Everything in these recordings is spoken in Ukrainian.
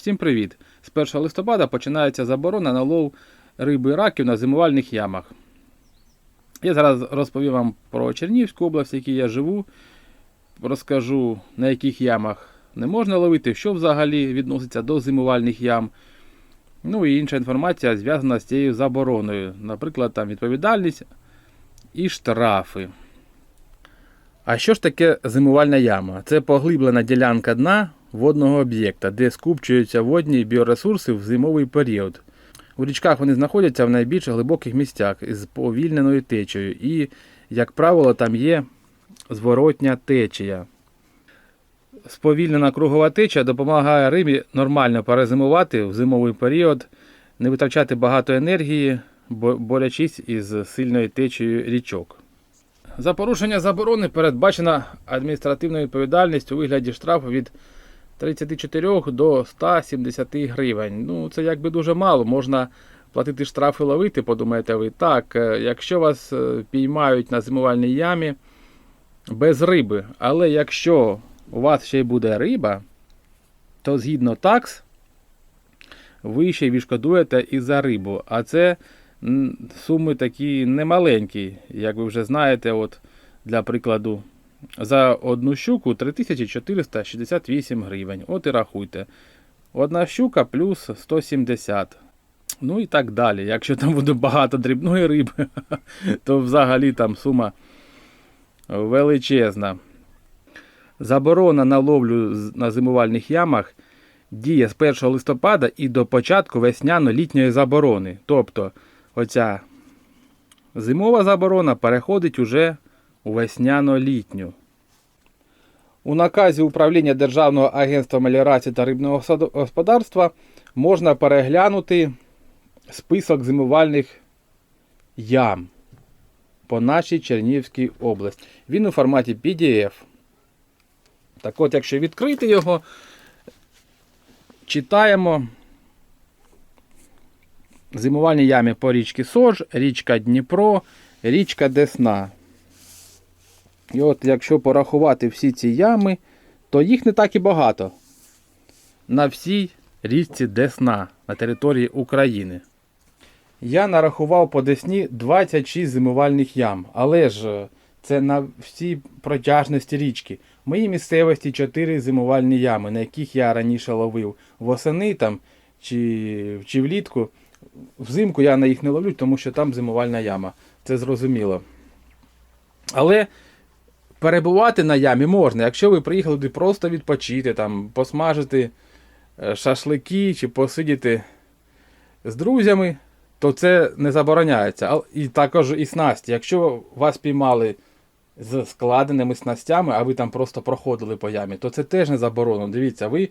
Всім привіт! З 1 листопада починається заборона на лов риби і раків на зимувальних ямах. Я зараз розповім вам про Чернігівську область, в якій я живу. Розкажу, на яких ямах не можна ловити, що взагалі відноситься до зимувальних ям. Ну і інша інформація зв'язана з цією забороною. Наприклад, там відповідальність і штрафи. А що ж таке зимувальна яма? Це поглиблена ділянка дна водного об'єкта, де скупчуються водні біоресурси в зимовий період. У річках вони знаходяться в найбільш глибоких місцях із повільненою течею, і, як правило, там є зворотня течія. Сповільнена кругова течія допомагає рибі нормально перезимувати в зимовий період, не витрачати багато енергії, бо- борючись із сильною течією річок. За порушення заборони передбачена адміністративна відповідальність у вигляді штрафу від 34 до 170 гривень. Ну, це якби дуже мало. Можна платити штрафи ловити, подумаєте ви. Так, е, якщо вас е, піймають на зимувальній ямі без риби, але якщо у вас ще й буде риба, то згідно такс, ви ще й відшкодуєте і за рибу. А це суми такі немаленькі, як ви вже знаєте, от для прикладу. За одну щуку 3468 гривень. От і рахуйте. Одна щука плюс 170. Ну і так далі. Якщо там буде багато дрібної риби, то взагалі там сума величезна. Заборона на ловлю на зимувальних ямах діє з 1 листопада і до початку весняно-літньої заборони. Тобто, оця зимова заборона переходить уже у весняно-літню. У наказі управління Державного агентства меліорації та рибного господарства можна переглянути список зимувальних ям по нашій Чернігівській області. Він у форматі PDF. Так от, якщо відкрити його, читаємо зимувальні ями по річці Сож, річка Дніпро, річка Десна. І от якщо порахувати всі ці ями, то їх не так і багато. На всій річці Десна на території України. Я нарахував по Десні 26 зимувальних ям, але ж е, це на всій протяжності річки. В моїй місцевості 4 зимувальні ями, на яких я раніше ловив восени там чи, чи влітку. Взимку я на їх не ловлю, тому що там зимувальна яма. Це зрозуміло. Але перебувати на ямі можна. Якщо ви приїхали туди просто відпочити, там, посмажити е, шашлики чи посидіти з друзями, то це не забороняється. І також і снасті. Якщо вас піймали з складеними снастями, а ви там просто проходили по ямі, то це теж не заборонено. Дивіться, ви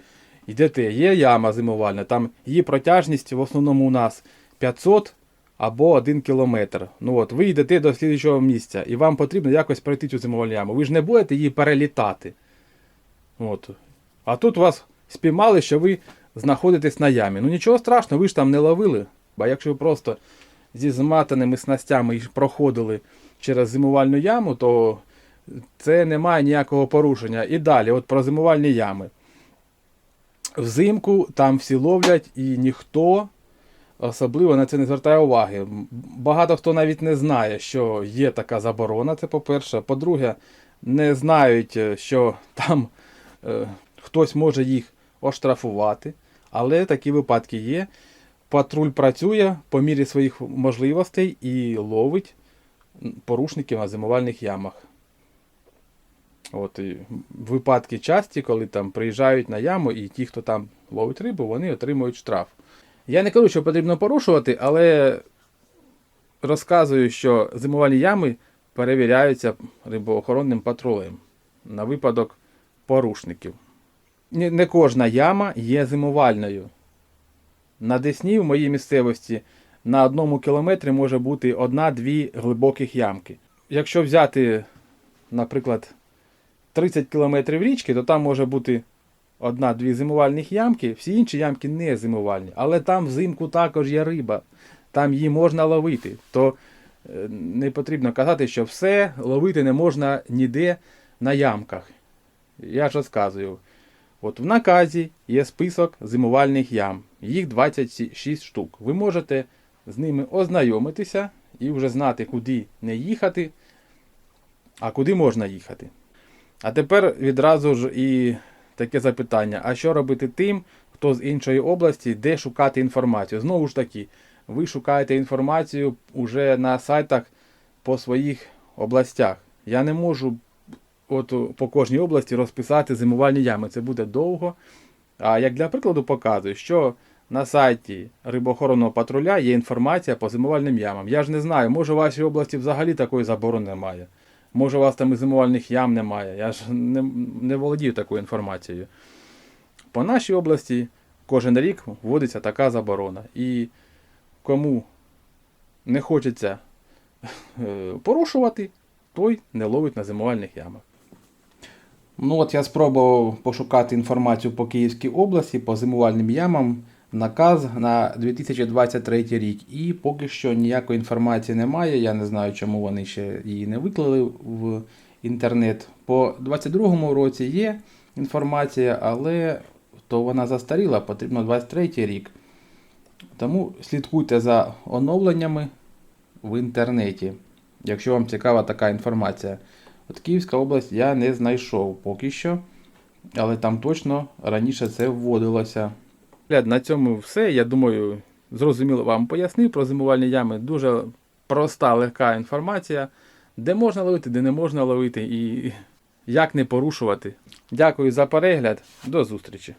йдете, є яма зимувальна, там її протяжність в основному у нас 500 або 1 кілометр. Ну от, ви йдете до слідчого місця, і вам потрібно якось пройти цю зимову яму. Ви ж не будете її перелітати. От. А тут вас спіймали, що ви знаходитесь на ямі. Ну нічого страшного, ви ж там не ловили. Бо якщо ви просто зі зматаними снастями проходили через зимувальну яму, то це не має ніякого порушення. І далі, от про зимувальні ями. Взимку там всі ловлять і ніхто особливо на це не звертає уваги. Багато хто навіть не знає, що є така заборона, це по-перше. По-друге, не знають, е, що там е, хтось може їх оштрафувати. Але такі випадки є. Патруль працює по мірі своїх можливостей і ловить порушників на зимувальних ямах. От, і випадки часті, коли там приїжджають на яму, і ті, хто там ловить рибу, вони отримують штраф. Я не кажу, що потрібно порушувати, але розказую, що зимувальні ями перевіряються рибоохоронним патрулем на випадок порушників. Не кожна яма є зимувальною. На Десні в моїй місцевості на одному кілометрі може бути одна-дві глибоких ямки. Якщо взяти, наприклад, 30 кілометрів річки, то там може бути одна-дві зимувальних ямки, всі інші ямки не зимувальні. Але там взимку також є риба, там її можна ловити. То е, не потрібно казати, що все ловити не можна ніде на ямках. Я ж розказую. От в наказі є список зимувальних ям. Їх 26 штук. Ви можете з ними ознайомитися і вже знати, куди не їхати, а куди можна їхати. А тепер відразу ж і таке запитання: а що робити тим, хто з іншої області, де шукати інформацію? Знову ж таки, ви шукаєте інформацію уже на сайтах по своїх областях. Я не можу от по кожній області розписати зимувальні ями. Це буде довго. А як для прикладу показую, що на сайті рибоохоронного патруля є інформація по зимувальним ямам. Я ж не знаю, може у вашій області взагалі такої заборони немає. Може у вас там і зимувальних ям немає. Я ж не, не володію такою інформацією. По нашій області кожен рік вводиться така заборона. І кому не хочеться е, порушувати, той не ловить на зимувальних ямах. Ну от я спробував пошукати інформацію по Київській області по зимувальним ямам. Наказ на 2023 рік. І поки що ніякої інформації немає. Я не знаю, чому вони ще її не виклали в інтернет. По 2022 році є інформація, але то вона застаріла, потрібно 23 рік. Тому слідкуйте за оновленнями в інтернеті, якщо вам цікава така інформація. От Київська область я не знайшов поки що, але там точно раніше це вводилося. На цьому все. Я думаю, зрозуміло вам пояснив про зимувальні ями. Дуже проста, легка інформація, де можна ловити, де не можна ловити і як не порушувати. Дякую за перегляд. До зустрічі!